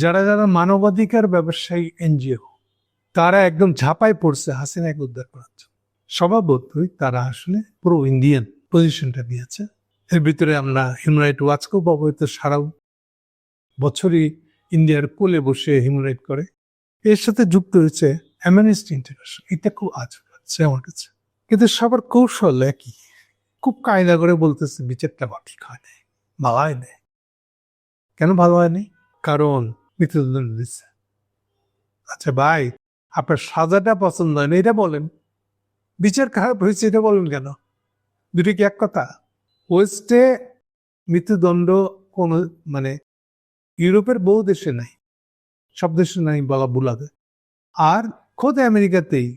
যারা যারা মানবাধিকার ব্যবসায়ী এনজিও, তারা একদম ঝাঁপায় পড়ছে হাসিনাকে উদ্ধার করার জন্য। স্বভাবতই তারা আসলে পুরো ইন্ডিয়ান পজিশনটা নিয়েছে। এর ভিতরে আমরা হিউম্যান রাইট ওয়াচকেও ব্যবহৃত সারা বছরই ইন্ডিয়ার কোলে বসে হিউম্যান রাইট করে। এর সাথে যুক্ত হয়েছে অ্যামনেস্টি ইন্টারন্যাশনাল এটা খুব আজ লাগছে আমার কাছে। কিন্তু সবার কৌশল একই। খুব কায়দা করে বলতেছে, বিচারটা ঠিক হয় নাই, ভালো হয় নাই। কেন ভালো হয়নি কারণ মৃত্যুদণ্ড দিচ্ছে। আচ্ছা ভাই, আপনার সাজাটা পছন্দ হয় না, এটা বলেন। বিচার খারাপ হয়েছে, এটা বলেন কেন? দুটো কি এক কথা? ওয়েস্টে মৃত্যুদণ্ড কোন মানে ইউরোপের বহু দেশে নাই। সব দেশে নাই বলা বুলাবে আর খোদ আমেরিকাতেই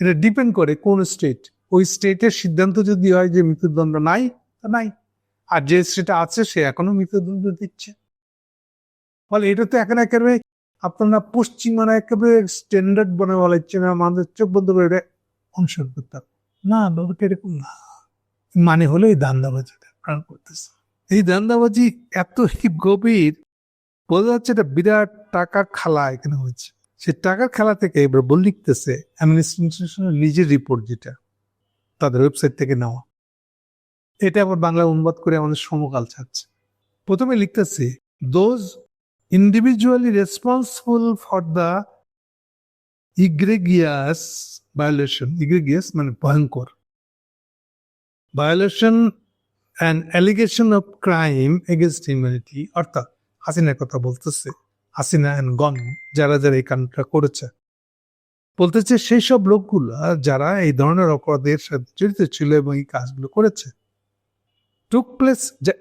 এটা ডিপেন্ড করে কোন স্টেট ওই স্টেটের সিদ্ধান্ত যদি হয় যে মৃত্যুদণ্ড নাই, তা নাই। আর যে স্টেট আছে, সে এখনও মৃত্যুদণ্ড দিচ্ছে। ফলে এটা তো এখন একেবারে আপনারা মানে একেবারে স্ট্যান্ডার্ড বনে বলা হচ্ছে না, আমাদের চোখ বন্ধ করে এটা অনুসরণ করতাম না ব্যাপারটা এরকম না। মানে হলো এই দান্দাবাজি প্রাণ করতেছে। এই দান্দাবাজি এত গভীর, বোঝা যাচ্ছে এটা বিরাট টাকার খেলা এখানে হয়েছে। সে টাকার খেলা থেকে এবার বল লিখতেছে অ্যামনেস্টি নিজের রিপোর্ট যেটা, তাদের ওয়েবসাইট থেকে নেওয়া। এটা আবার বাংলা অনুবাদ করে আমাদের সমকাল ছাড়ছে। প্রথমে লিখতেছে those individually responsible for the egregious violation egregious মানে ভয়ঙ্কর। Violation and allegation of crime against humanity অর্থাৎ হাসিনার কথা বলতেছে, হাসিনা অ্যান্ড গন যারা যারা এই কাণ্ডটা করেছে। বলতেছে সেই সব লোকগুলো যারা এই ধরনের অপরাধের সাথে জড়িত ছিল এবং এই কাজগুলো করেছে। টুক প্লেস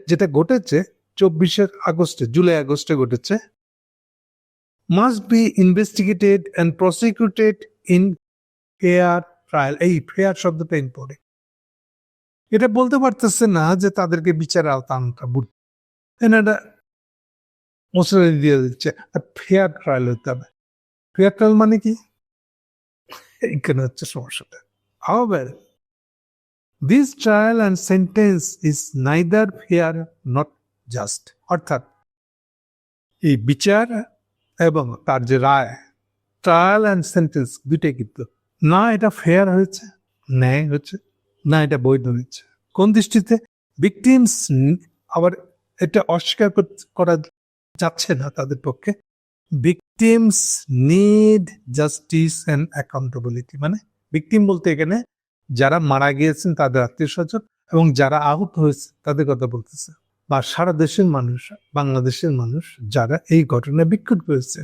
যেটা ঘটেছে চব্বিশের আগস্টে জুলাই আগস্টে ঘটেছে। Must be investigated and prosecuted in fair trial এই ফেয়ার শব্দটা ইম্পর্টেন্ট এটা বলতে পারতেছে না যে তাদেরকে বিচার আওতা আনতে দিয়ে দিচ্ছে। ফেয়ার ট্রায়াল হতে হবে। ফেয়ার ট্রায়াল মানে কি? এইখানে হচ্ছে সমস্যাটা। However, this trial and sentence is neither fair not just. অর্থাৎ এই বিচার এবং তার যে রায় ট্রায়াল অ্যান্ড সেন্টেন্স দুইটাই কিন্তু না এটা ফেয়ার হয়েছে, ন্যায় হচ্ছে না এটা বৈধ হয়েছে কোন দৃষ্টিতে ভিকটিমস আবার এটা অস্বীকার করা যাচ্ছে না তাদের পক্ষে victims need justice and accountability মানে ভিকটিম বলতে এখানে যারা মারা গিয়েছেন তাদের আত্মীয় স্বজন এবং যারা আহত হয়েছে তাদের কথা বলতেছে বা সারা দেশের মানুষ, বাংলাদেশের মানুষ যারা এই ঘটনায় বিক্ষুব্ধ হয়েছে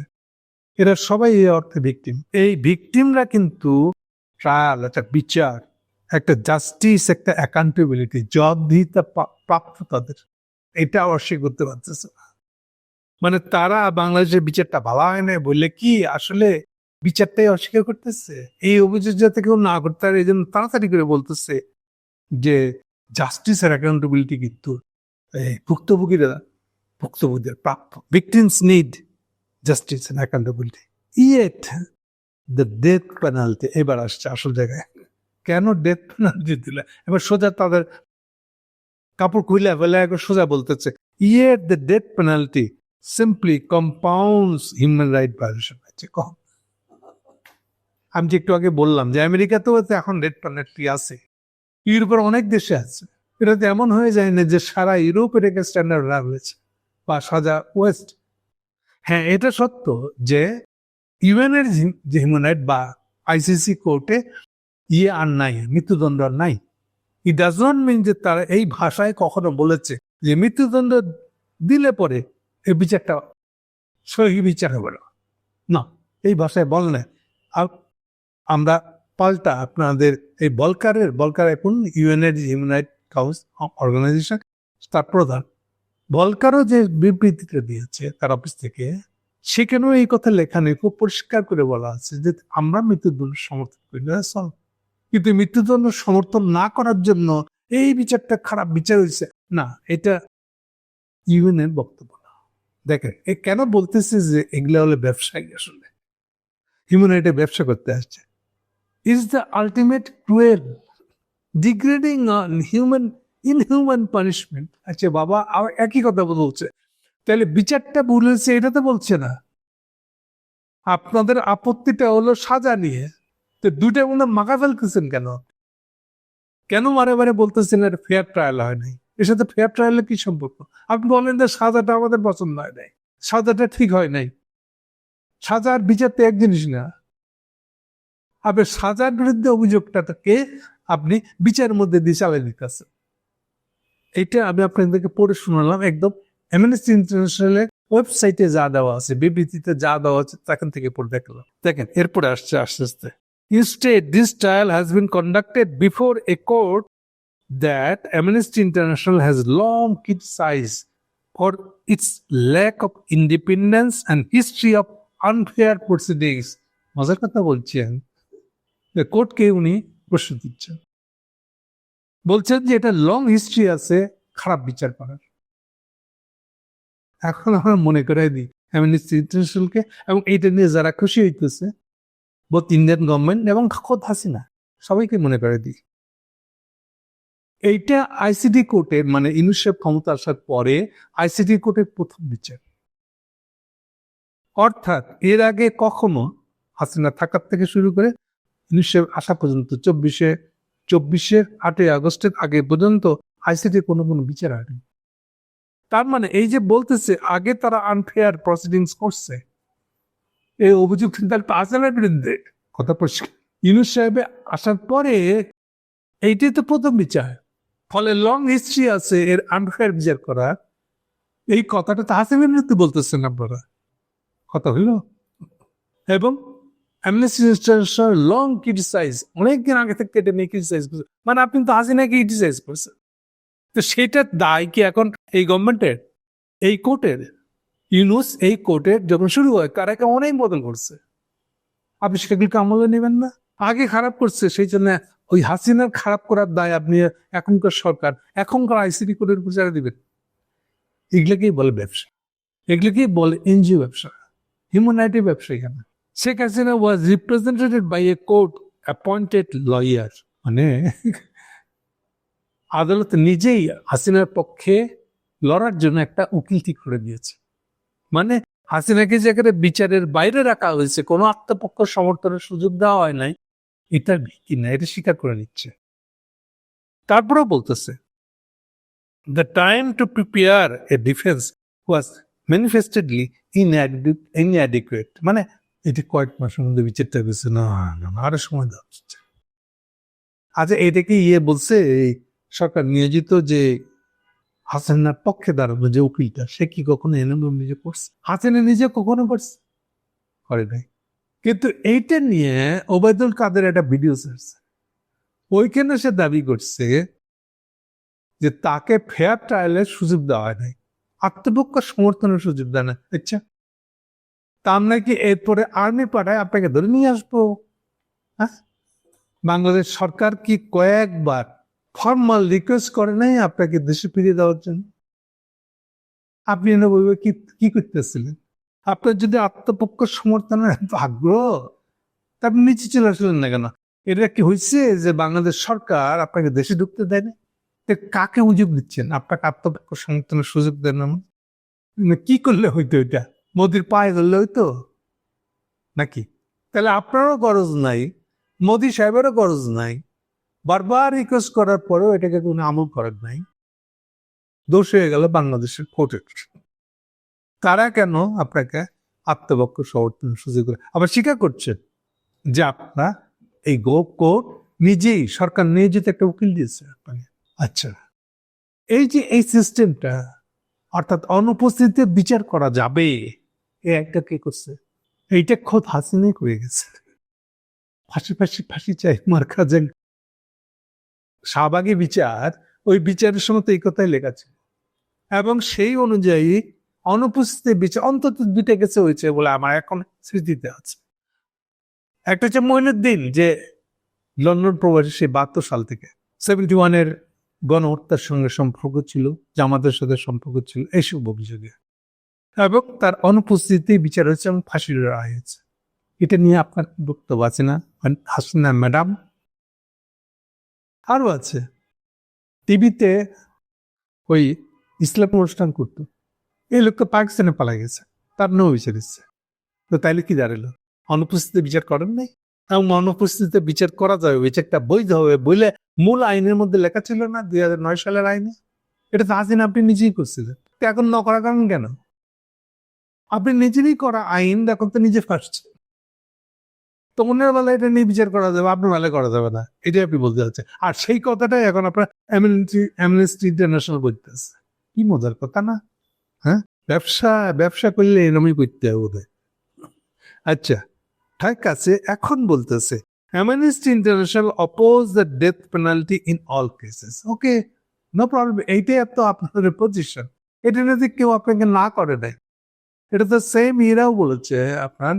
এরা সবাই এই অর্থে ভিকটিম এই ভিকটিমরা কিন্তু ট্রায়াল একটা বিচার, একটা জাস্টিস একটা অ্যাকাউন্টেবিলিটি জবাবদিহিতা প্রাপ্ত তাদের। এটা অস্বীকার করতে পারতেছে না। মানে তারা বাংলাদেশের বিচারটা ভালো হয় না বললে কি আসলে বিচারটাই অস্বীকার করতেছে? এই অভিযোগ যাতে কেউ না করতে পারে, এই জন্য তাড়াতাড়ি করে বলতেছে যে জাস্টিস আর অ্যাকাউন্টেবিলিটি কিন্তু ভুক্তভোগীরা, ভুক্তভোগীদের প্রাপ্য victims need justice and accountability yet the death penalty এবার আসছে আসল জায়গায়। কেন ডেথ পেনাল্টি দিলে? এবার সোজা তাদের কাপড় খুলে ফেলে একবার সোজা বলতেছে yet the death penalty simply compounds human right violation আছে কম আমি যে একটু আগে বললাম যে আমেরিকাতেও এখন ডেথ পেনাল্টি আছে। ইউরোপের অনেক দেশে আছে। এটা তো এমন হয়ে যায় না যে সারা ইউরোপের একে স্ট্যান্ডার্ড হয়েছে, বা সাজা ওয়েস্ট হ্যাঁ এটা সত্য যে ইউএনের যে হিউম্যান রাইট বা আইসিসি কোর্টে ইয়ে আর নাই, মৃত্যুদণ্ড আর নাই। ই ডাজ নট মিন যে তারা এই ভাষায় কখনো বলেছে যে মৃত্যুদণ্ড দিলে পরে এই বিচারটা সহি বিচার হবে না। না, এই ভাষায় বল না। আমরা পাল্টা আপনাদের এই বলকারের বলকার এখন ইউএনএর হিউম্যান রাইট কাউন্স অর্গানাইজেশন, তার প্রধান। বলকারও যে বিবৃতিটা দিয়েছে তার অফিস থেকে, সেখানেও এই কথা লেখা নেই। খুব পরিষ্কার করে বলা আছে যে আমরা মৃত্যুদণ্ড সমর্থন করি না। কিন্তু মৃত্যুদণ্ড সমর্থন না করার জন্য এই বিচারটা খারাপ বিচার হয়েছে। না, এটা ইউএনের বক্তব্য না। দেখেন, এ কেন বলতেছে যে এগুলো হলে ব্যবসায়ী আসলে? হিউম্যান ব্যবসা করতে আসছে। Is the ultimate cruel degrading on human inhuman punishment আচ্ছা বাবা আর একই কথা বলছে। তাহলে বিচারটা হয়েছে, এটা তো বলছে না। আপনাদের আপত্তিটা হলো সাজা নিয়ে। তো দুইটার মধ্যে মাখা ফেলতেছেন কেন? কেন বারে বারে বলতেছেন এটা ফেয়ার ট্রায়াল হয় নাই? এর সাথে ফেয়ার ট্রায়ালের কি সম্পর্ক? আপনি বলেন যে সাজাটা আমাদের পছন্দ হয় নাই। সাজাটা ঠিক হয় নাই। সাজা আর বিচার তো এক জিনিস না। আপনি সাজার বিরুদ্ধে অভিযোগটাকে আপনি বিচারের মধ্যে দিয়ে চালিয়ে দিতে আছেন এটা আমি আপনাদেরকে পড়ে শুনালাম একদম অ্যামনেস্টি ইন্টারন্যাশনাল ওয়েবসাইটে যা দেওয়া আছে, বিবৃতিতে যা দেওয়া আছে তখন থেকে পড়ে দেখলাম। দেখেন, এরপরে আসছে, আস্তে আস্তে। Instead this trial has been conducted before a court that Amnesty International has long criticised for its lack of independence and history of unfair proceedings মজার কথা বলছেন। কোর্টকে উনি প্রশ্ন দিচ্ছেন বলছেন যে এটা লং হিস্ট্রি আছে, খারাপ বিচার করার। এখন আমরা মনে করাই দিই অ্যামনেস্টি ইন্টারন্যাশনালকে এবং এইটা নিয়ে যারা খুশি হইতেছে বোথ ইন্ডিয়ান গভর্নমেন্ট এবং খোদ হাসিনা, সবাইকে মনে করে দিই। এইটা আইসিডি কোর্টের মানে ইউনিসেফ ক্ষমতা আসার পরে আইসিডি কোর্টের প্রথম বিচার। অর্থাৎ এর আগে কখনো হাসিনা থাকার থেকে শুরু করে ইউনিসেফ আসা পর্যন্ত, চব্বিশে চব্বিশের আটই আগস্টের আগে পর্যন্ত আইসিডি কোনো কোনো বিচার হয়নি। তার মানে এই যে বলতেছে, আগে তারা আনফেয়ার প্রসিডিংস করছে। এই অভিযোগ কিন্তু একটা বিরুদ্ধে। কথা পরিষ্কার। ইউনুস সাহেবে আসার পরে এইটাই তো প্রথম বিচার। ফলে লং হিস্ট্রি আছে, এর আনফেয়ার বিচার করা। এই কথাটা তো বিরুদ্ধে বলতেছেন আপনারা। কথা হইল? এবং অ্যামনেস্টি ইন্টারন্যাশনাল লং ক্রিটিসাইজ অনেকদিন আগে থেকে কেটে নিয়ে ক্রিটিসাইজ করছে। মানে আপনি তো হাসিনাকে ক্রিটিসাইজ করছেন। তো সেটার দায় কি এখন এই গভর্নমেন্টের এই কোর্টের ইউনুস এই কোর্টের যখন শুরু হয় কারাকে অনেক বদল করছে। আপনি সেগুলিকে আমলে নেবেন না। আগে খারাপ করছে, সেই জন্য ওই হাসিনার খারাপ করার দায় আপনি এখনকার সরকার, এখনকার আইসিডি কোর্টের বিচারে দিবেন। এগুলোকেই বলে ব্যবসা। এগুলোকেই বলে এনজিও ব্যবসা। হিউম্যান রাইটের ব্যবসা এখানে। Sheikh Hasina was represented by a court appointed lawyer মানে আদালত নিজেই হাসিনার পক্ষে লড়ার জন্য একটা উকিল ঠিক করে দিয়েছে। মানে হাসিনাকে যেখানে বিচারের বাইরে রাখা হয়েছে, কোনো আত্মপক্ষ সমর্থনের সুযোগ দেওয়া হয় নাই, এটার ভিত্তি না এটা স্বীকার করে নিচ্ছে। তারপরেও বলতেছে the time to prepare a defence was manifestedly inadequate মানে এটি কয়েক মাসের মধ্যে বিচারটা হয়েছে না না, আরও সময় দেওয়া আচ্ছা এটাকে ইয়ে বলছে সরকার নিয়োজিত যে হাসিনার পক্ষে দাঁড়ানো যে উকিলটা সে কি কখনো এনএম নিজে করছে? হাসিনা নিজে কখনো করছে? করে নাই। কিন্তু এইটা নিয়ে ওবায়দুল কাদের একটা ভিডিও ছাড়ছে। ওইখানে সে দাবি করছে যে তাকে ফেয়ার ট্রায়ালের সুযোগ দেওয়া হয় নাই। আত্মপক্ষ সমর্থনের সুযোগ দেয় না। আচ্ছা তার নাকি এরপরে আর্মি পাঠায় আপনাকে ধরে নিয়ে আসব? হ্যাঁ? বাংলাদেশ সরকার কি কয়েকবার ফর্মাল রিকোয়েস্ট করে নাই আপনাকে দেশে ফিরিয়ে দেওয়ার জন্য? আপনি এনে বলবে কি কি করতেছিলেন? আপনার যদি আত্মপক্ষ সমর্থনের এত আগ্রহ তা আপনি নিচে চলে আসলেন না কেন? এটা কি হয়েছে যে বাংলাদেশ সরকার আপনাকে দেশে ঢুকতে দেয় না তো কাকে সুযোগ দিচ্ছেন? আপনাকে আত্মপক্ষ সমর্থনের সুযোগ দেন না মানে কি করলে হইতো এটা? মোদির পায়ে ধরলে তো? নাকি? তাহলে আপনারও গরজ নাই, মোদি সাহেবেরও গরজ নাই। বারবার রিকোয়েস্ট করার পরেও এটাকে কোনো আমল করার নাই। দোষ হয়ে গেল বাংলাদেশের কোর্টের তারা কেন আপনাকে আত্মপক্ষ সমর্থন সুযোগ করে? আবার স্বীকার করছেন যে আপনারা এই গো কোর্ট নিজেই, সরকার নিয়োজিত একটা উকিল দিয়েছে আপনাকে। আচ্ছা এই যে এই সিস্টেমটা অর্থাৎ অনুপস্থিতিতে বিচার করা যাবে এ একটা কে করছে? এইটা গেছে। ফাঁসি ফাঁসি ফাঁসি চাই বিচার, ওই বিচারের সময় তো এই কথাই লেখা ছিল। এবং সেই অনুযায়ী অনুপস্থিতি বিচার, অন্তত দুইটা গেছে হয়েছে বলে আমার এখন স্মৃতিতে আছে। একটা হচ্ছে মইনুদ্দিন, যে লন্ডন প্রবাসী, সে বাহাত্তর সাল থেকে। সেভেন্টি ওয়ানের গণহত্যার সঙ্গে সম্পর্ক ছিল, জামাতের সাথে সম্পর্ক ছিল, এইসব অভিযোগে। এবং তার অনুপস্থিতিতে বিচার হয়েছে এবং ফাঁসির রায় হয়েছে। এটা নিয়ে আপনার বক্তব্য আছে না? হাসিনা ম্যাডাম। আরও আছে। টিভিতে ওই ইসলাম অনুষ্ঠান করতো। এই লোক তো পাকিস্তানে পালা গেছে। তার নো বিচার ইচ্ছে তো তাইলে কি দাঁড়াল অনুপস্থিতিতে বিচার করেন নাই? এবং অনুপস্থিতিতে বিচার করা যাবে বিচারটা বৈধ হবে বলে মূল আইনের মধ্যে লেখা ছিল না দুই হাজার নয় সালের আইনে? এটা তো হাসিনা আপনি নিজেই করছিলেন। এখন ন করার কারণ কেন? আপনি নিজেরই করা আইন এখন তো নিজে ফাঁসছে তো অন্যের বেলা এটা নিয়ে বিচার করা যাবে, আপনার বেলায় করা যাবে না। এটাই আপনি বলতে চাচ্ছেন আর সেই কথাটাই এখন আপনার অ্যামনেস্টি ইন্টারন্যাশনাল বলতেছে কি মজার কথা না? হ্যাঁ? ব্যবসা ব্যবসা করলে এরমই করতে হবে বোধহয়। আচ্ছা ঠিক আছে, এখন বলতেছে Amnesty International oppose the death penalty in all cases okay no problem এইটাই তো আপনাদের পজিশন এটা যদি কেউ আপনাকে না করে দেয় এটা তো সেম ইরাও বলেছে, আপনার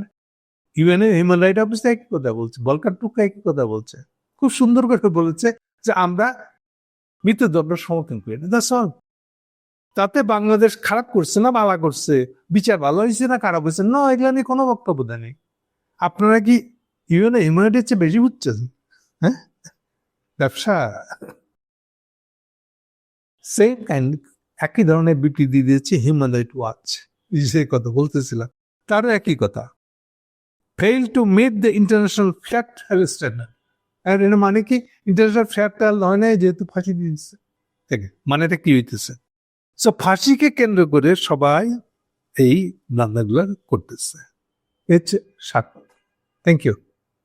ইউএন এর হিউম্যান রাইট অফিস একই কথা বলছে, বলকার টুক একই কথা বলছে। খুব সুন্দর করে বলেছে যে আমরা মৃত্যুদণ্ড সমর্থন করি। না সব তাতে বাংলাদেশ খারাপ করছে না, ভালো করছে? বিচার ভালো হয়েছে না খারাপ হয়েছে? না এগুলো নিয়ে কোনো বক্তব্য দেয়নি আপনারা কি ইউএন হিউম্যানিটির চেয়ে বেশি বুঝছেন? হ্যাঁ? ব্যবসা? সেম কাইন্ড একই ধরনের বিবৃতি দিয়েছে হিউম্যান রাইট ওয়াচ সেই কথা বলতেছিলাম তারও একই কথা। Fail to meet the international flat standard আর এর মানে কি? ইন্টারন্যাশনাল ফ্ল্যাটটা হয় নাই, যেহেতু ফাঁসি দিয়েছে ঠিক মানেটা কি হইতেছে? সো ফাঁসিকে কেন্দ্র করে সবাই এই রান্নাগুলো করতেছে। হচ্ছে সাত। Thank you